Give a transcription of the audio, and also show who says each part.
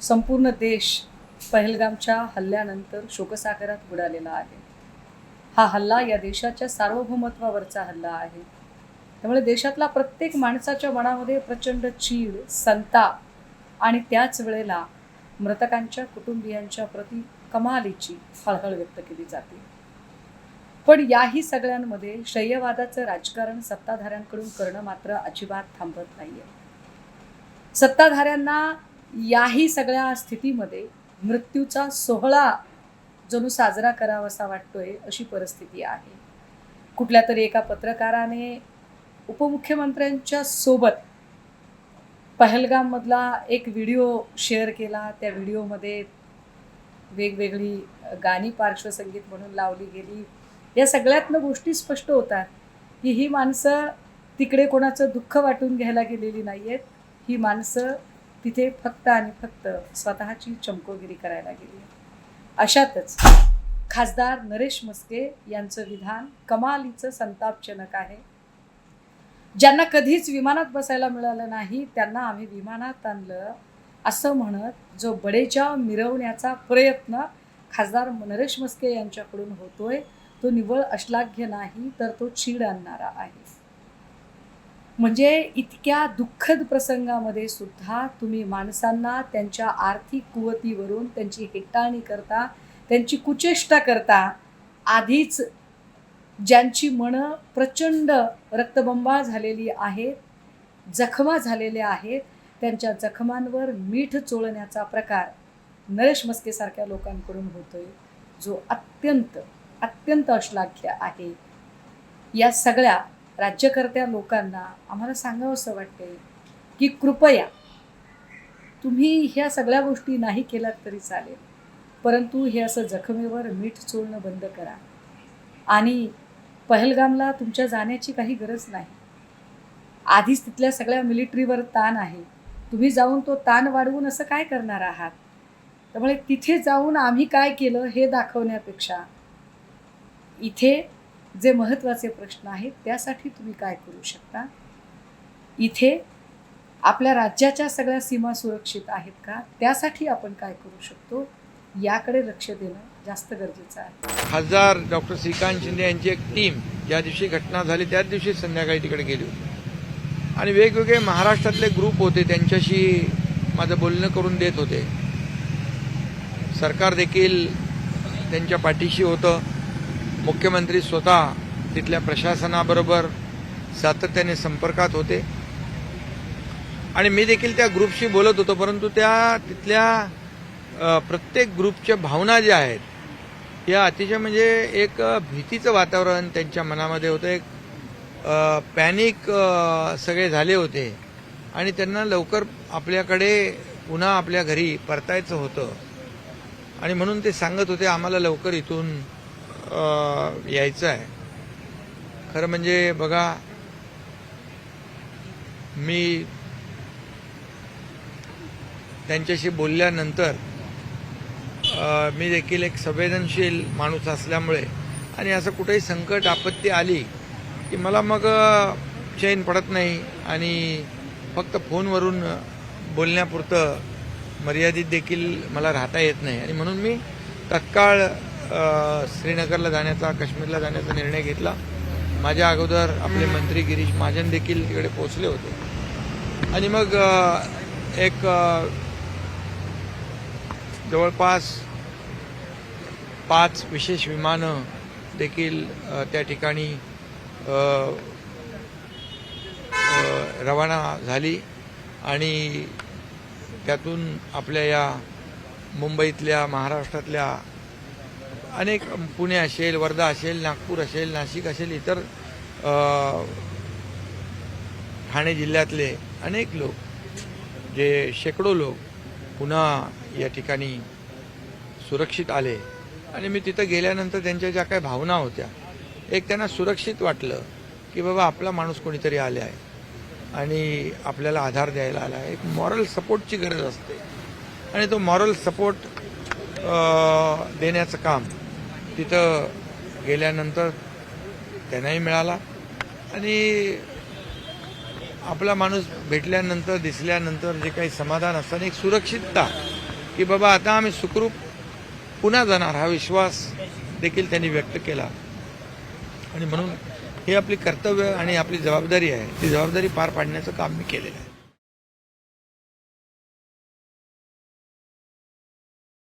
Speaker 1: संपूर्ण देश पहलगामच्या हल्ल्यानंतर शोकसागरात बुडालेला आहे. हा हल्ला या देशाच्या सार्वभौमत्वावरचा हल्ला आहे. त्यामुळे देशातला प्रत्येक माणसाच्या मनामध्ये प्रचंड चीड संताप आणि त्याच वेळेला मृतकांच्या कुटुंबियांच्या प्रती कमालीची हळहळ व्यक्त केली जाते. पण याही सगळ्यांमध्ये शय्यवादाचं राजकारण सत्ताधाऱ्यांकडून करणं मात्र अजिबात थांबत नाहीये. सत्ताधाऱ्यांना याही सगळ्या स्थितीमध्ये मृत्यूचा सोहळा जणू साजरा करावासा वाटतोय अशी परिस्थिती आहे. कुठल्या तरी एका पत्रकाराने उपमुख्यमंत्र्यांच्या सोबत पहलगाममधला एक व्हिडिओ शेअर केला. त्या व्हिडिओमध्ये वेगवेगळी गाणी पार्श्वसंगीत म्हणून लावली गेली. या सगळ्यातनं गोष्टी स्पष्ट होतात की ही माणसं तिकडे कोणाचं दुःख वाटून घ्यायला गेलेली नाही आहेत ही माणसं तिथे फक्त आणि फक्त स्वतःची चमकोगिरी करायला गेली. अशातच खासदार नरेश मस्के यांचं विधान कमालीचं संतापजनक आहे. ज्यांना कधीच विमानात बसायला मिळालं नाही त्यांना आम्ही विमानात आणलं असं म्हणत जो बडेजाव मिरवण्याचा प्रयत्न खासदार नरेश मस्के यांच्याकडून होतोय तो निव्वळ अश्लाघ्य नाही तर तो चीड आणणारा आहे. म्हणजे इतक्या दुःखद प्रसंगामध्ये सुद्धा तुम्ही माणसांना त्यांच्या आर्थिक कुवतीवरून त्यांची हेटाळणी करता त्यांची कुचेष्टा करता आधीच ज्यांची मनं प्रचंड रक्तबंबाळ झालेली आहेत जखमा झालेल्या आहेत त्यांच्या जखमांवर मीठ चोळण्याचा प्रकार नरेश मस्केसारख्या लोकांकडून होतोय जो अत्यंत अत्यंत अश्लाघ्य आहे. या सगळ्या राज्यकर्त्या लोकांना आम्हाला सांगावंसं वाटते की कृपया तुम्ही ह्या सगळ्या गोष्टी नाही केल्यात तरी चालेल. परंतु हे असं जखमेवर मीठ चोळणं बंद करा. आणि पहलगामला तुमच्या जाण्याची काही गरज नाही. आधीच तिथल्या सगळ्या मिलिटरीवर ताण आहे. तुम्ही जाऊन तो ताण वाढवून असं काय करणार आहात? त्यामुळे तिथे जाऊन आम्ही काय केलं हे दाखवण्यापेक्षा इथे जे महत्त्वाचे प्रश्न आहेत त्यासाठी तुम्ही काय करू शकता? इथे आपल्या राज्याच्या सगळ्या सीमा सुरक्षित आहेत का? त्यासाठी आपण काय करू शकतो? याकडे लक्ष देणं जास्त गरजेचं आहे.
Speaker 2: खासदार डॉक्टर श्रीकांत शिंदे यांची एक टीम ज्या दिवशी घटना झाली त्याच दिवशी संध्याकाळी तिकडे गेली होती. आणि वेगवेगळे महाराष्ट्रातले ग्रुप होते त्यांच्याशी माझं बोलणं करून देत होते. सरकार देखील त्यांच्या पाठीशी होतं. मुख्यमंत्री स्वतः तिथल्या प्रशासनाबरोबर सातत्याने संपर्कात होते. आणि मी देखील त्या ग्रुपशी बोलत होतो परंतु त्या तिथल्या प्रत्येक ग्रुपच्या भावना ज्या आहेत या अतिशय म्हणजे एक भीतीचं वातावरण त्यांच्या मनामध्ये होतं. एक पॅनिक सगळे झाले होते. आणि त्यांना लवकर आपल्याकडे पुन्हा आपल्या घरी परतायचं होतं. आणि म्हणून ते सांगत होते आम्हाला लवकर इथून यायचं आहे. खरं म्हणजे बघा मी त्यांच्याशी बोलल्यानंतर मी देखील एक संवेदनशील माणूस असल्यामुळे आणि असं कुठेही संकट आपत्ती आली की मला मग चैन पडत नाही आणि फक्त फोनवरून बोलण्यापुरतं मर्यादित देखील मला राहता येत नाही. आणि म्हणून मी तत्काळ श्रीनगरला जाण्याचा काश्मीरला जाण्याचा निर्णय घेतला. माझ्या अगोदर आपले मंत्री गिरीश महाजन देखील तिकडे पोहोचले होते. आणि मग एक जवळपास पाच विशेष विमानं देखील त्या ठिकाणी रवाना झाली. आणि त्यातून आपल्या या मुंबईतल्या महाराष्ट्रातल्या अनेक पुणे असेल वर्धा असेल नागपूर असेल नाशिक असेल इतर ठाणे जिल्ह्यातले अनेक लोक जे शेकडो लोक पुन्हा या ठिकाणी सुरक्षित आले. आणि मी तिथं गेल्यानंतर त्यांच्या ज्या काही भावना होत्या एक त्यांना सुरक्षित वाटलं की बाबा आपला माणूस कोणीतरी आले आहे. आणि आपल्याला आधार द्यायला आला आहे. एक मॉरल सपोर्टची गरज असते. आणि तो मॉरल सपोर्ट देण्याचं काम तिथं गेल्यानंतर त्यांनाही मिळाला. आणि आपला माणूस भेटल्यानंतर दिसल्यानंतर जे काही समाधान असतं आणि एक सुरक्षितता की बाबा आता आम्ही सुखरूप पुन्हा जाणार. हा विश्वास देखील त्यांनी व्यक्त केला. आणि म्हणून हे आपली कर्तव्य आणि आपली जबाबदारी आहे. ती जबाबदारी पार पाडण्याचं काम मी केलेलं आहे.